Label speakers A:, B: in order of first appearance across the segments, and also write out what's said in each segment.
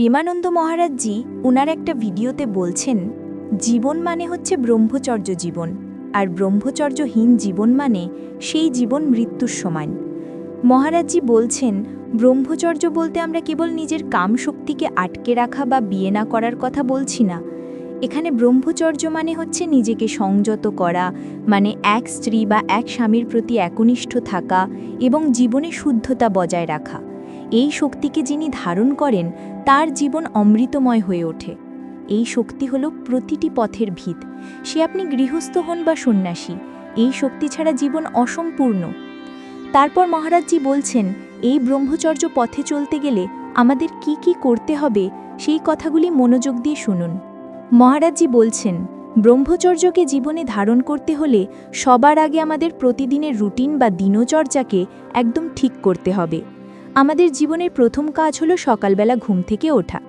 A: প্রেমানন্দ মহারাজজি উনার একটা ভিডিওতে বলছেন, জীবন মানে হচ্ছে ব্রহ্মচর্য জীবন, আর ব্রহ্মচর্যহীন জীবন মানে সেই জীবন মৃত্যুর সমান মহারাজজি বলছেন, ব্রহ্মচর্য বলতে আমরা কেবল নিজের কাম শক্তিকে আটকে রাখা বা বিয়ে না করার কথা বলছি না। এখানে ব্রহ্মচর্য মানে হচ্ছে নিজেকে সংযত করা মানে এক স্ত্রী বা এক স্বামীর প্রতি একনিষ্ঠ থাকা এবং জীবনে শুদ্ধতা বজায় রাখা। এই শক্তিকে যিনি ধারণ করেন, তার জীবন অমৃতময় হয়ে ওঠে। এই শক্তি হল প্রতিটি পথের ভিত। সে আপনি গৃহস্থ হন বা সন্ন্যাসী, এই শক্তি ছাড়া জীবন অসম্পূর্ণ। তারপর মহারাজজি বলছেন, এই ব্রহ্মচর্য পথে চলতে গেলে আমাদের কি কি করতে হবে, সেই কথাগুলি মনোযোগ দিয়ে শুনুন। মহারাজজি বলছেন, ব্রহ্মচর্যকে জীবনে ধারণ করতে হলে সবার আগে আমাদের প্রতিদিনের রুটিন বা দিনচর্যাকে একদম ঠিক করতে হবে। আমাদের জীবনের প্রথম কাজ হলো সকালবেলা ঘুম থেকে ওঠা।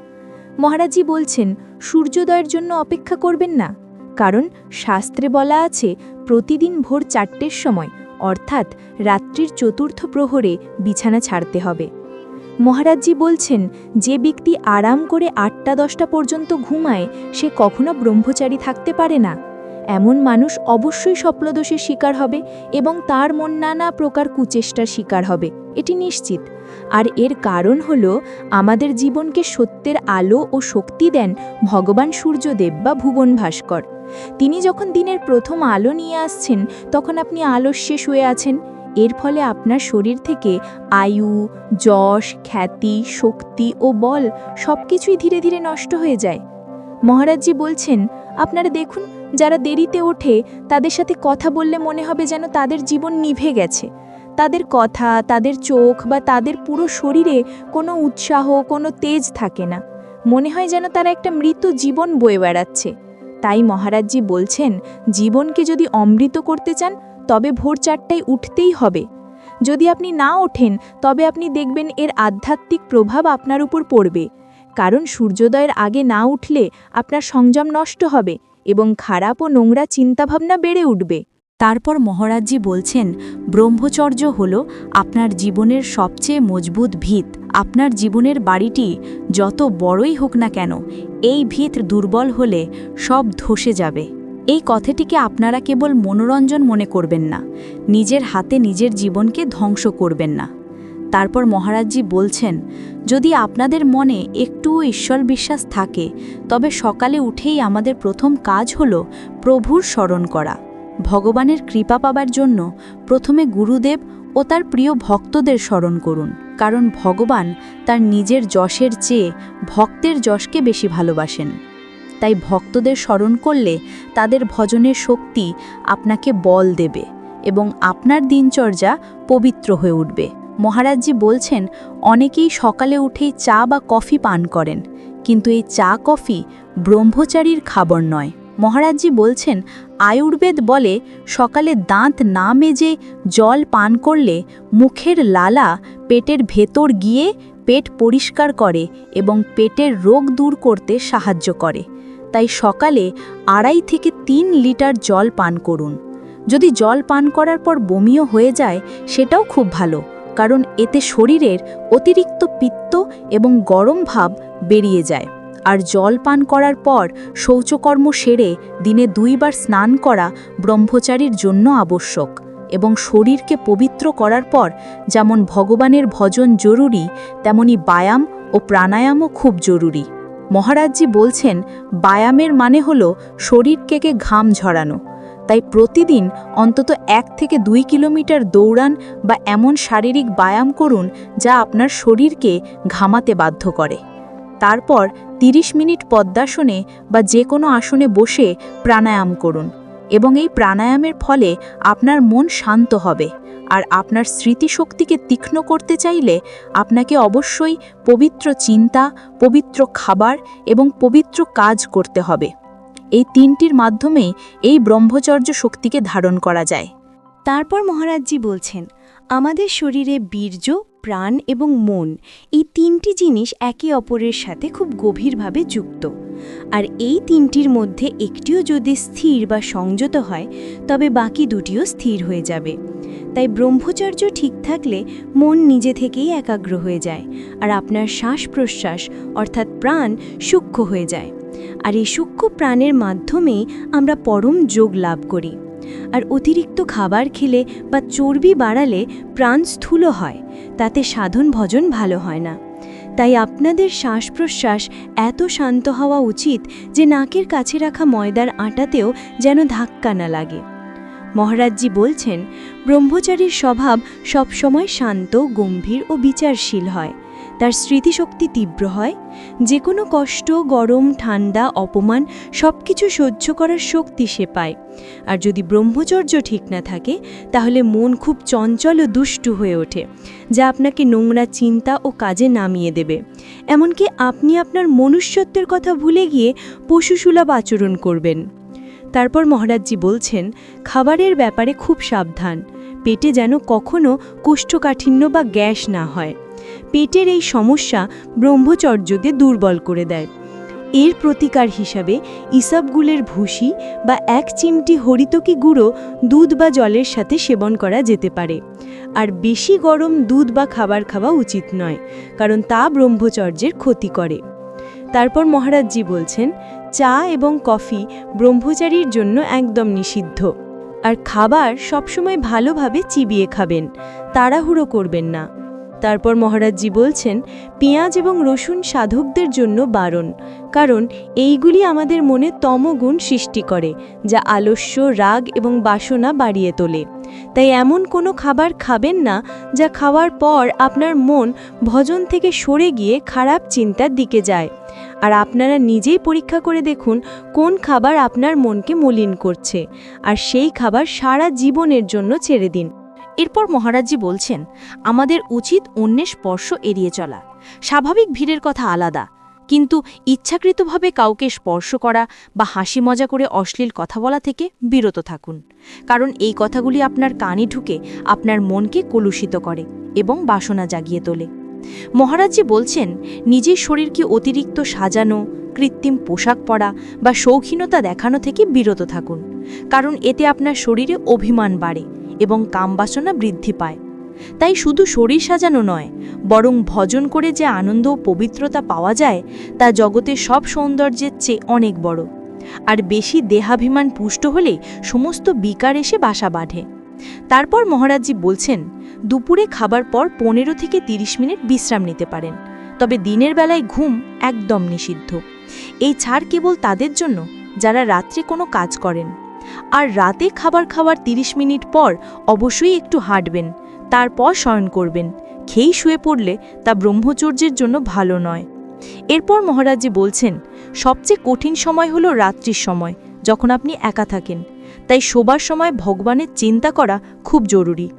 A: মহারাজজি বলছেন, সূর্যোদয়ের জন্য অপেক্ষা করবেন না, কারণ শাস্ত্রে বলা আছে, প্রতিদিন ভোর চারটের সময়, অর্থাৎ রাত্রির চতুর্থ প্রহরে বিছানা ছাড়তে হবে। মহারাজজি বলছেন, যে ব্যক্তি আরাম করে আটটা দশটা পর্যন্ত ঘুমায়, সে কখনো ব্রহ্মচারী থাকতে পারে না। এমন মানুষ অবশ্যই স্বপ্নদোষের শিকার হবে এবং তার মন নানা প্রকার কুচেষ্টার শিকার হবে, এটি নিশ্চিত। আর এর কারণ হল আমাদের জীবনকে সত্যের আলো ও শক্তি দেন ভগবান সূর্যদেব বা ভুবন ভাস্কর। তিনি যখন দিনের প্রথম আলো নিয়ে আসছেন, তখন আপনি আলস্যে শুয়ে আছেন। এর ফলে আপনার শরীর থেকে আয়ু, যশ, খ্যাতি, শক্তি ও বল সব কিছুই ধীরে ধীরে নষ্ট হয়ে যায়। মহারাজজি বলছেন, আপনারা দেখুন, যারা দেরিতে ওঠে, তাদের সাথে কথা বললে মনে হবে যেন তাদের জীবন নিভে গেছে। তাদের কথা, তাদের চোখ বা তাদের পুরো শরীরে কোনো উৎসাহ, কোনো তেজ থাকে না। মনে হয় যেন তারা একটা মৃত জীবন বয়ে বেড়াচ্ছে। তাই মহারাজজি বলছেন, জীবনকে যদি অমৃত করতে চান, তবে ভোর চারটায় উঠতেই হবে। যদি আপনি না ওঠেন, তবে আপনি দেখবেন এর আধ্যাত্মিক প্রভাব আপনার উপর পড়বে। কারণ সূর্যোদয়ের আগে না উঠলে আপনার সংযম নষ্ট হবে এবং খারাপ ও নোংরা চিন্তাভাবনা বেড়ে উঠবে।
B: তারপর মহারাজজি বলছেন, ব্রহ্মচর্য হল আপনার জীবনের সবচেয়ে মজবুত ভিত। আপনার জীবনের বাড়িটি যত বড়ই হোক না কেন, এই ভিত দুর্বল হলে সব ধসে যাবে। এই কথাটিকে আপনারা কেবল মনোরঞ্জন মনে করবেন না, নিজের হাতে নিজের জীবনকে ধ্বংস করবেন না। তারপর মহারাজজি বলছেন, যদি আপনাদের মনে একটুও ঈশ্বর বিশ্বাস থাকে, তবে সকালে উঠেই আমাদের প্রথম কাজ হল প্রভুর স্মরণ করা। ভগবানের কৃপা পাবার জন্য প্রথমে গুরুদেব ও তার প্রিয় ভক্তদের স্মরণ করুন। কারণ ভগবান তার নিজের যশের চেয়ে ভক্তের যশকে বেশি ভালোবাসেন। তাই ভক্তদের স্মরণ করলে তাদের ভজনের শক্তি আপনাকে বল দেবে এবং আপনার দিনচর্যা পবিত্র হয়ে উঠবে। মহারাজজি বলছেন, অনেকেই সকালে উঠেই চা বা কফি পান করেন, কিন্তু এই চা কফি ব্রহ্মচারীর খাবার নয়। মহারাজজি বলছেন আয়ুর্বেদ বলে, সকালে দাঁত না মেজে জল পান করলে মুখের লালা পেটের ভেতর গিয়ে পেট পরিষ্কার করে এবং পেটের রোগ দূর করতে সাহায্য করে। তাই সকালে আড়াই থেকে তিন লিটার জল পান করুন। যদি জল পান করার পর বমিও হয়ে যায়, সেটাও খুব ভালো, কারণ এতে শরীরের অতিরিক্ত পিত্ত এবং গরম ভাব বেরিয়ে যায়। আর জল পান করার পর শৌচকর্ম সেরে দিনে দুইবার স্নান করা ব্রহ্মচারীর জন্য আবশ্যক এবং শরীরকে পবিত্র করার পর যেমন ভগবানের ভজন জরুরি, তেমনি ব্যায়াম ও প্রাণায়ামও খুব জরুরি। মহারাজজি বলছেন, ব্যায়ামের মানে হল শরীরকে ঘাম ঝরানো। তাই প্রতিদিন অন্তত এক থেকে দুই কিলোমিটার দৌড়ান বা এমন শারীরিক ব্যায়াম করুন যা আপনার শরীরকে ঘামাতে বাধ্য করে। তারপর ৩০ মিনিট পদ্মাসনে বা যে কোনো আসনে বসে প্রাণায়াম করুন এবং এই প্রাণায়ামের ফলে আপনার মন শান্ত হবে। আর আপনার স্মৃতিশক্তিকে তীক্ষ্ণ করতে চাইলে আপনাকে অবশ্যই পবিত্র চিন্তা, পবিত্র খাবার এবং পবিত্র কাজ করতে হবে। এই তিনটির মাধ্যমেই এই ব্রহ্মচর্য শক্তিকে ধারণ করা যায়।
A: তারপর মহারাজজি বলছেন, আমাদের শরীরে বীর্য, প্রাণ এবং মন, এই তিনটি জিনিস একে অপরের সাথে খুব গভীরভাবে যুক্ত। আর এই তিনটির মধ্যে একটিও যদি স্থির বা সংযত হয়, তবে বাকি দুটিও স্থির হয়ে যাবে। তাই ব্রহ্মচর্য ঠিক থাকলে মন নিজে থেকেই একাগ্র হয়ে যায়, আর আপনার শ্বাস প্রশ্বাস অর্থাৎ প্রাণ, সূক্ষ্ম হয়ে যায়। আর এই সূক্ষ্ম প্রাণের মাধ্যমেই আমরা পরম যোগ লাভ করি। আর অতিরিক্ত খাবার খেলে বা চর্বি বাড়ালে প্রাণ স্থূল হয়, তাতে সাধন ভজন ভালো হয় না। তাই আপনাদের শ্বাস প্রশ্বাস এত শান্ত হওয়া উচিত যে নাকের কাছে রাখা ময়দার আটাতেও যেন ধাক্কা না লাগে। মহারাজজি বলছেন, ব্রহ্মচারীর স্বভাব সবসময় শান্ত, গম্ভীর ও বিচারশীল হয়। তার স্মৃতিশক্তি তীব্র হয়। যে কোনো কষ্ট, গরম, ঠান্ডা, অপমান সব কিছু সহ্য করার শক্তি সে পায়। আর যদি ব্রহ্মচর্য ঠিক না থাকে, তাহলে মন খুব চঞ্চল ও দুষ্টু হয়ে ওঠে, যা আপনাকে নোংরা চিন্তা ও কাজে নামিয়ে দেবে। এমনকি আপনি আপনার মনুষ্যত্বের কথা ভুলে গিয়ে পশুসুলভ আচরণ করবেন। তারপর মহারাজজি বলছেন, খাবারের ব্যাপারে খুব সাবধান। পেটে যেন কখনো কোষ্ঠকাঠিন্য বা গ্যাস না হয়। পেটের এই সমস্যা ব্রহ্মচর্যকে দুর্বল করে দেয়। এর প্রতিকার হিসাবে ইসবগুলের ভুসি বা এক চিমটি হরিতকি গুঁড়ো দুধ বা জলের সাথে সেবন করা যেতে পারে। আর বেশি গরম দুধ বা খাবার খাওয়া উচিত নয়, কারণ তা ব্রহ্মচর্যের ক্ষতি করে। তারপর মহারাজজি বলছেন চা এবং কফি ব্রহ্মচারীর জন্য একদম নিষিদ্ধ। আর খাবার সবসময় ভালোভাবে চিবিয়ে খাবেন, তাড়াহুড়ো করবেন না। তারপর মহারাজজি বলছেন, পেঁয়াজ এবং রসুন সাধকদের জন্য বারণ, কারণ এইগুলি আমাদের মনে তমগুণ সৃষ্টি করে, যা আলস্য, রাগ এবং বাসনা বাড়িয়ে তোলে। তাই এমন কোনো খাবার খাবেন না যা খাওয়ার পর আপনার মন ভজন থেকে সরে গিয়ে খারাপ চিন্তার দিকে যায়। আর আপনারা নিজেই পরীক্ষা করে দেখুন কোন খাবার আপনার মনকে মলিন করছে। আর সেই খাবার সারা জীবনের জন্য ছেড়ে দিন।
B: এরপর মহারাজজি বলছেন, আমাদের উচিত অন্যের স্পর্শ এড়িয়ে চলা। স্বাভাবিক ভিড়ের কথা আলাদা। কিন্তু ইচ্ছাকৃতভাবে কাউকে স্পর্শ করা বা হাসি মজা করে অশ্লীল কথা বলা থেকে বিরত থাকুন। কারণ এই কথাগুলি আপনার কানে ঢুকে আপনার মনকে কলুষিত করে এবং বাসনা জাগিয়ে তোলে। মহারাজজি বলছেন, নিজের শরীরকে অতিরিক্ত সাজানো, কৃত্রিম পোশাক পরা বা শৌখিনতা দেখানো থেকে বিরত থাকুন। কারণ এতে আপনার শরীরে অভিমান বাড়ে এবং কামবাসনা বৃদ্ধি পায়। তাই শুধু শরীর সাজানো নয়, বরং ভজন করে যে আনন্দ ও পবিত্রতা পাওয়া যায়, তা জগতের সব সৌন্দর্যের চেয়ে অনেক বড়। আর বেশি দেহাভিমান পুষ্ট হলে সমস্ত বিকার এসে বাসা বাঁধে। তারপর মহারাজজি বলছেন, দুপুরে খাবার পর পনেরো থেকে ৩০ মিনিট বিশ্রাম নিতে পারেন, তবে দিনের বেলায় ঘুম একদম নিষিদ্ধ। এই ছাড় কেবল তাদের জন্য, যারা রাত্রে কোনো কাজ করেন। আর রাতে খাবার খাওয়ার ৩০ মিনিট পর অবশ্যই একটু হাঁটবেন, তারপর শয়ন করবেন। খেয়েই শুয়ে পড়লে তা ব্রহ্মচর্যের জন্য ভালো নয়। এরপর মহারাজজি বলছেন, সবচেয়ে কঠিন সময় হলো রাত্রির সময়, যখন আপনি একা থাকেন। তাই শোবার সময় ভগবানের চিন্তা করা খুব জরুরি।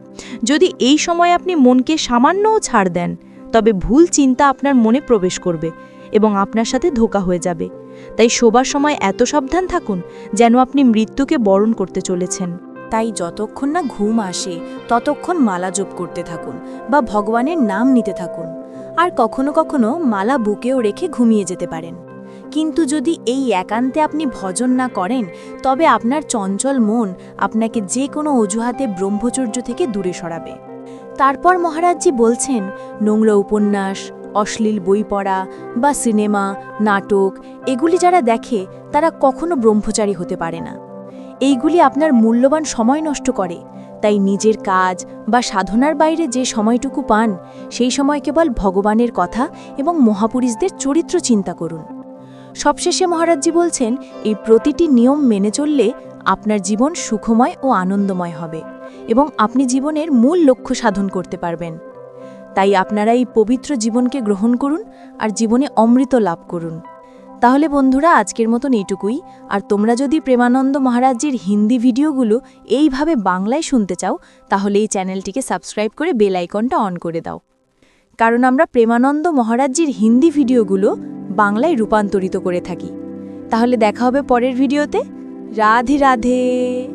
B: যদি এই সময় আপনি মনকে সামান্যও ছাড় দেন, তবে ভুল চিন্তা আপনার মনে প্রবেশ করবে। এবং আপনার সাথে ধোকা হয়ে যাবে। তাই শোবার সময় এত সাবধান থাকুন যেন আপনি মৃত্যুকে বরণ করতে চলেছেন।
A: তাই যতক্ষণ না ঘুম আসে, ততক্ষণ মালা জপ করতে থাকুন বা ভগবানের নাম নিতে থাকুন। আর কখনো কখনো মালা বুকেও রেখে ঘুমিয়ে যেতে পারেন। কিন্তু যদি এই একান্তে আপনি ভজন না করেন, তবে আপনার চঞ্চল মন আপনাকে যে কোনো অজুহাতে ব্রহ্মচর্য থেকে দূরে সরাবে। তারপর মহারাজজি বলছেন, নোংরা উপন্যাস অশ্লীল বই পড়া বা সিনেমা, নাটক, এগুলি যারা দেখে তারা কখনো ব্রহ্মচারী হতে পারে না। এইগুলি আপনার মূল্যবান সময় নষ্ট করে, তাই নিজের কাজ বা সাধনার বাইরে যে সময়টুকু পান, সেই সময় কেবল ভগবানের কথা এবং মহাপুরুষদের চরিত্র চিন্তা করুন। সবশেষে মহারাজজি বলছেন, এই প্রতিটি নিয়ম মেনে চললে আপনার জীবন সুখময় ও আনন্দময় হবে এবং আপনি জীবনের মূল লক্ষ্য সাধন করতে পারবেন। তাই আপনারা এই পবিত্র জীবনকে গ্রহণ করুন আর জীবনে অমৃত লাভ করুন। তাহলে বন্ধুরা, আজকের মতন এইটুকুই। আর তোমরা যদি প্রেমানন্দ মহারাজজির হিন্দি ভিডিওগুলো এইভাবে বাংলায় শুনতে চাও, তাহলে এই চ্যানেলটিকে সাবস্ক্রাইব করে বেল আইকনটা অন করে দাও। কারণ আমরা প্রেমানন্দ মহারাজজির হিন্দি ভিডিওগুলো বাংলায় রূপান্তরিত করে থাকি। তাহলে দেখা হবে পরের ভিডিওতে। রাধে রাধে।